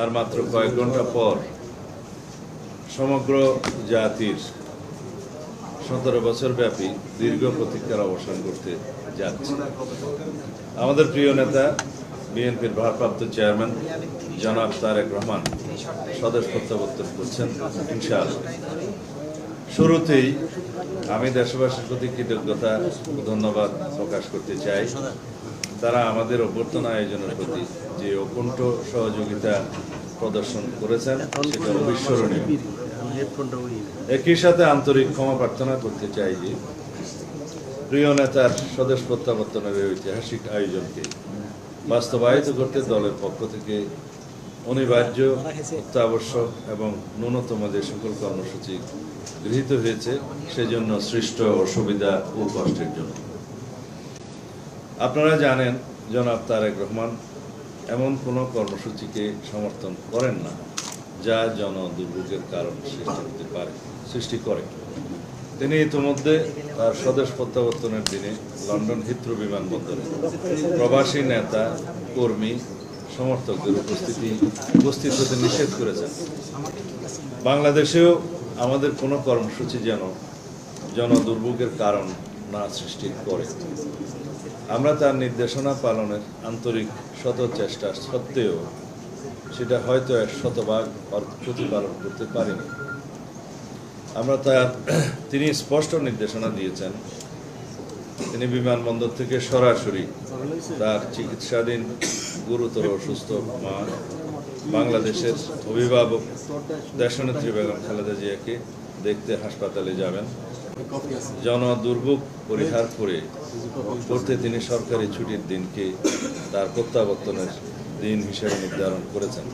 আর মাত্র কয়েক ঘণ্টা পর সমগ্র জাতির সতেরো বছর ব্যাপী দীর্ঘ প্রতীক্ষার অবসান করতে যাচ্ছে। আমাদের প্রিয় নেতা, বিএনপির ভারপ্রাপ্ত চেয়ারম্যান জনাব তারেক রহমান স্বদেশ প্রত্যাবর্তন করছেন, ইনশাআল্লাহ। শুরুতেই আমি দেশবাসীর প্রতি কৃতজ্ঞতা, ধন্যবাদ প্রকাশ করতে চাই। তারা আমাদের অভ্যর্থনা আয়োজনের প্রতি যে অকুণ্ঠ সহযোগিতা প্রদর্শন করেছেন, সেটা অবিস্মরণীয়। একই সাথে আন্তরিক ক্ষমা প্রার্থনা করতে চাই যে প্রিয় নেতার স্বদেশ প্রত্যাবর্তনের ঐতিহাসিক আয়োজনকে বাস্তবায়িত করতে দলের পক্ষ থেকে অনিবার্য, অত্যাবশ্যক এবং ন্যূনতম যে সকল কর্মসূচি গৃহীত হয়েছে, সেজন্য সৃষ্ট অসুবিধা ও কষ্টের জন্য। আপনারা জানেন, জনাব তারেক রহমান, এমন কোনো কর্মসূচিকে সমর্থন করেন না, যা জন দুর্ভোগের কারণ সৃষ্টি করতে পারে, সৃষ্টি করে। তিনি ইতিমধ্যে তার স্বদেশ প্রত্যাবর্তনের দিনে লন্ডন হিথ্রো বিমানবন্দরে প্রবাসী নেতা, কর্মী, সমর্থকদের উপস্থিতি উপস্থিত হতে নিষেধ করেছেন। বাংলাদেশেও আমাদের কোনো কর্মসূচি যেন জন দুর্ভোগের কারণ না সৃষ্টি করে। আমরা তার নির্দেশনা পালনের আন্তরিক শত চেষ্টা সত্ত্বেও সেটা হয়তো এক শতভাগ প্রতিপালন করতে পারিনি। আমরা তার তিনি স্পষ্ট নির্দেশনা দিয়েছেন। তিনি বিমানবন্দর থেকে সরাসরি তার চিকিৎসাধীন গুরুতর অসুস্থ মা, বাংলাদেশের অভিভাবক, দেশনেত্রী বেগম খালেদা জিয়াকে দেখতে হাসপাতালে যাবেন। জন দুর্ভোগ পরিহার করে করতে তিনি সরকারি ছুটির দিনকে তার প্রত্যাবর্তনের দিন হিসেবে নির্ধারণ করেছেন।